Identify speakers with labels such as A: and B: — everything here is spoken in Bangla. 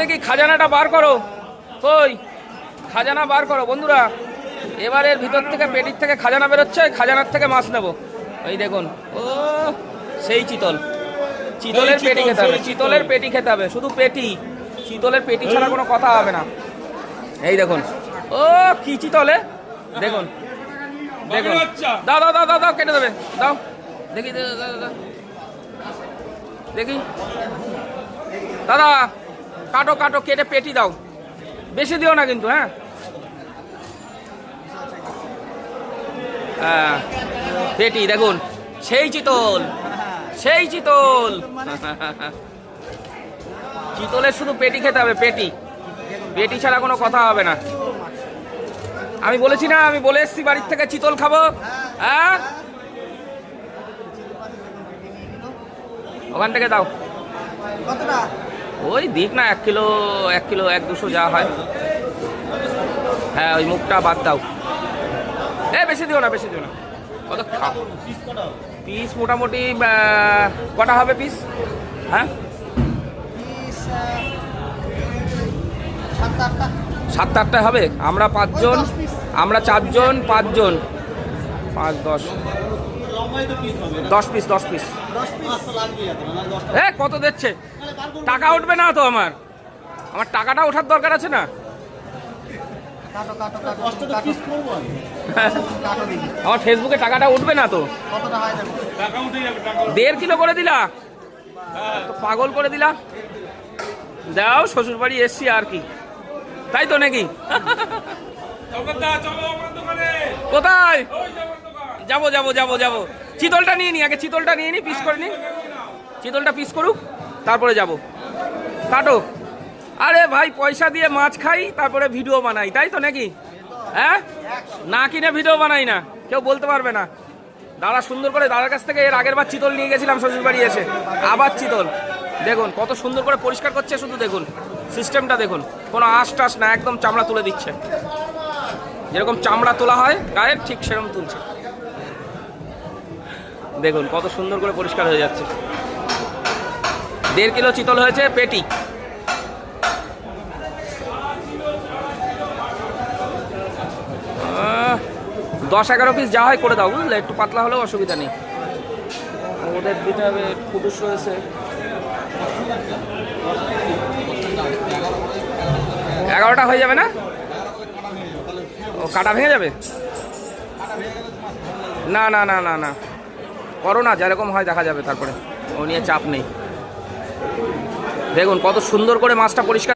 A: দেখি খাজানাটা বার করো। কই? খাজানা বার করো বন্ধুরা। এবারের ভিতর থেকে পেটির থেকে খাজানা বেরোচ্ছে খাজানার থেকে মাছ নেব। এই দেখুন ও সেই চিতল। চিতলের পেটি খেতে হবে চিতলের পেটি খেতে হবে শুধু পেটি। চিতলের পেটি ছাড়া কোনো কথা হবে না। এই দেখুন ও কি চিতলে দেখুন দেখুন। দাও দাও দাও দাও দাও কেটে দেবে। দাও। দেখি। দেখি। দাদা কাটো কাটো, কেটে পেটি দাও। বেশি দিও না কিন্তু হ্যাঁ? হ্যাঁ পেটি, দেখুন, সেই চিতল সেই চিতল। চিতলের শুধু পেটি খেতে হবে, পেটি। পেটি ছাড়া কোনো কথা হবে না। আমি বলেছি না, আমি বলে এসছি, বাড়ির থেকে চিতল খাব। হ্যাঁ? ওখান থেকে দাও।
B: কতটা?
A: ওই দিক না এক কিলো এক কিলো এক দুশো যা হয়। হ্যাঁ ওই মুখটা বাদ দাও। এ বেশি দিও না বেশি দিও না। কত পিস মোটামুটি কটা হবে পিস হ্যাঁ?
B: সাত আটটা
A: হবে। আমরা পাঁচজন। আমরা চারজন পাঁচজন। পাঁচ দশ। দশ পিস দশ পিস
B: দশ পিস
A: এ কত দিচ্ছে? টাকা উঠবে না তো আমার? আমার টাকাটা ওঠার দরকার আছে না? আমার ফেসবুকে টাকাটা উঠবে না তো?
B: কতটা হয় দেখো।
C: টাকা উঠে যাবে টাকা
A: দেড় কিলো করে দিলা? পাগল করে দিলা? দাও শ্বশুর বাড়ি এসছি আর কি। তাই তো নাকি? কোথায়? যাব যাব যাব যাব। চিতলটা নিয়ে নি আগে চিতলটা নিয়ে নি পিস করে নি। চিতলটা পিস করুক। তারপরে যাব। কাটো। আরে ভাই, পয়সা দিয়ে মাছ খাই, তারপরে ভিডিও বানাই, তাই তো নাকি? হ্যাঁ? না কিনে ভিডিও বানাই না, কেউ বলতে পারবে না। দাদা, সুন্দর করে দাদার কাছ থেকে এর আগের বার চিতল নিয়ে গেছিলাম শ্বশুর বাড়ি এসে, আবার চিতল। দেখুন, কত সুন্দর করে পরিষ্কার করছে, শুধু দেখুন সিস্টেমটা দেখুন। কোনো আশ টাস না, একদম চামড়া তুলে দিচ্ছে। যেরকম চামড়া তোলা হয়, গায়ের, ঠিক সেরকম তুলছে। দেখুন, কত সুন্দর করে পরিষ্কার হয়ে যাচ্ছে। দেড় কিলো চিতল হয়েছে, পেটি। দশ এগারো পিস যা হয় করে দাও, বুঝলে? একটু পাতলা হলেও অসুবিধা নেই। ওদের দিতে হবে পুরুষ রয়েছে। এগারোটা হয়ে যাবে না? ও, কাটা ভেঙে যাবে? না না না না না। করো না, যেরকম হয় দেখা যাবে তারপরে। ও নিয়ে চাপ নেই। দেখুন কত সুন্দর করে মাছটা পরিষ্কার